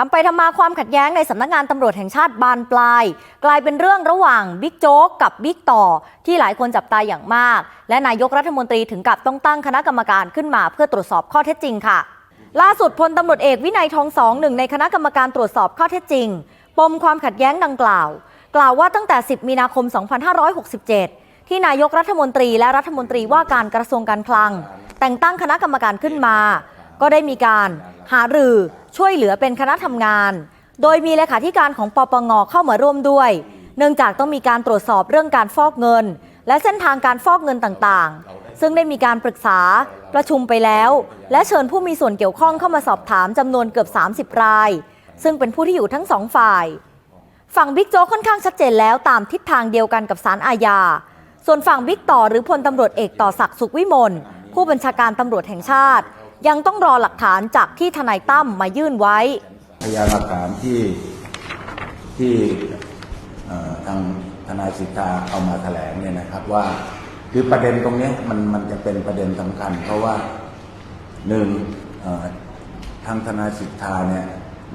ทำไปทำมาความขัดแย้งในสำนักงานตำรวจแห่งชาติบานปลาย กลายเป็นเรื่องระหว่างบิ๊กโจ๊กกับบิ๊กต่อ ที่หลายคนจับตาอย่างมาก และนายกรัฐมนตรีถึงกับต้องตั้งคณะกรรมการขึ้นมาเพื่อตรวจสอบข้อเท็จจริงค่ะ ล่าสุดพลตำรวจเอกวินัยทองสองหนึ่งในคณะกรรมการตรวจสอบข้อเท็จจริง ปมความขัดแย้งดังกล่าว กล่าวว่าตั้งแต่ 10 มีนาคม 2567 ที่นายกรัฐมนตรีและรัฐมนตรีว่าการกระทรวงการคลัง แต่งตั้งคณะกรรมการขึ้นมา ก็ได้มีการ หารือช่วยเหลือเป็นคณะทำงาน โดยมีเลขาธิการของปปงเข้ามาร่วมด้วย เนื่องจากต้องมีการตรวจสอบเรื่องการฟอกเงิน และเส้นทางการฟอกเงินต่างๆ ซึ่งได้มีการปรึกษาประชุมไปแล้ว และเชิญผู้มีส่วนเกี่ยวข้องเข้ามาสอบถามจำนวนเกือบ 30 ราย ซึ่งเป็นผู้ที่อยู่ทั้งสองฝ่าย ฝั่งบิ๊กโจ๊กค่อนข้างชัดเจนแล้วตามทิศทางเดียวกันกับสารอาญาส่วนฝั่งบิ๊กต่อหรือพลตำรวจเอกต่อศักดิ์สุขวิมลผู้บัญชาการตำรวจแห่งชาติ ยังต้องรอหลักฐานจากที่ทนายตั้มมายื่นไว้ พยานหลักฐานที่ที่เอ่อทางทนายสิทธาเอามาแถลงเนี่ยนะครับว่า คือประเด็นตรงเนี้ยมันมันจะเป็นประเด็นสำคัญ เพราะว่าหนึ่งเอ่อทางทนายสิทธาเนี่ย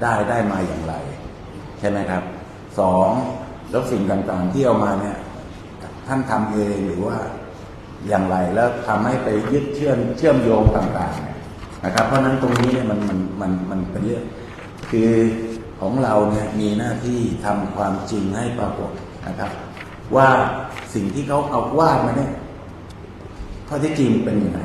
ได้ได้มาอย่างไร ใช่ไหมครับสองแล้วสิ่งต่างๆที่เอามาเนี่ยท่านทำเองหรือว่าอย่างไรแล้วทำให้ไปยึดเชื่อมเชื่อมโยงต่างๆเนี่ย นะครับเพราะนั้นตรงนี้เนี่ยมันมันมันมันเป็นเรื่องคือของเราเนี่ยมีหน้าที่ทำความจริงให้ปรากฏนะครับ ว่าสิ่งที่เขาเอาวาดมาเนี่ยข้อที่จริงเป็นยังไง